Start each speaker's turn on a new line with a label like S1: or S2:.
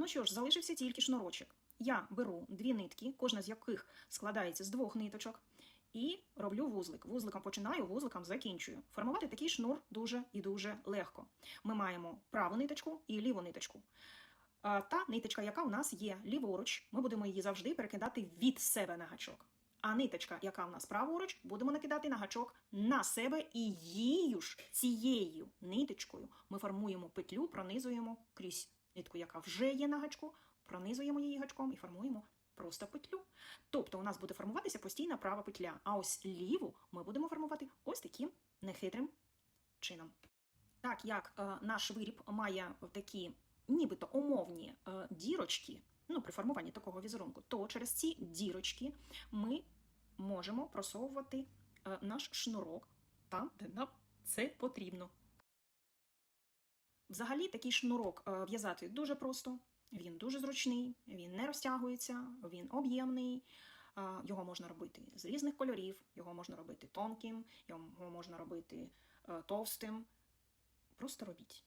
S1: Ну що ж, залишився тільки шнурочок. Я беру дві нитки, кожна з яких складається з двох ниточок, і роблю вузлик. Вузликом починаю, вузликом закінчую. Формувати такий шнур дуже і дуже легко. Ми маємо праву ниточку і ліву ниточку. Та ниточка, яка у нас є ліворуч, ми будемо її завжди перекидати від себе на гачок. А ниточка, яка у нас праворуч, будемо накидати на гачок на себе і її ж цією ниточкою ми формуємо петлю, пронизуємо крізь нитку, яка вже є на гачку, пронизуємо її гачком і формуємо просто петлю. Тобто у нас буде формуватися постійна права петля, а ось ліву ми будемо формувати ось таким нехитрим чином. Так як е, наш виріб має такі нібито умовні е, дірочки, ну, при формуванні такого візерунку, то через ці дірочки ми можемо просовувати е, наш шнурок там, де нам це потрібно. Взагалі, такий шнурок е, в'язати дуже просто, він дуже зручний, він не розтягується, він об'ємний. Його можна робити з різних кольорів, його можна робити тонким, його можна робити е, товстим. Просто робіть.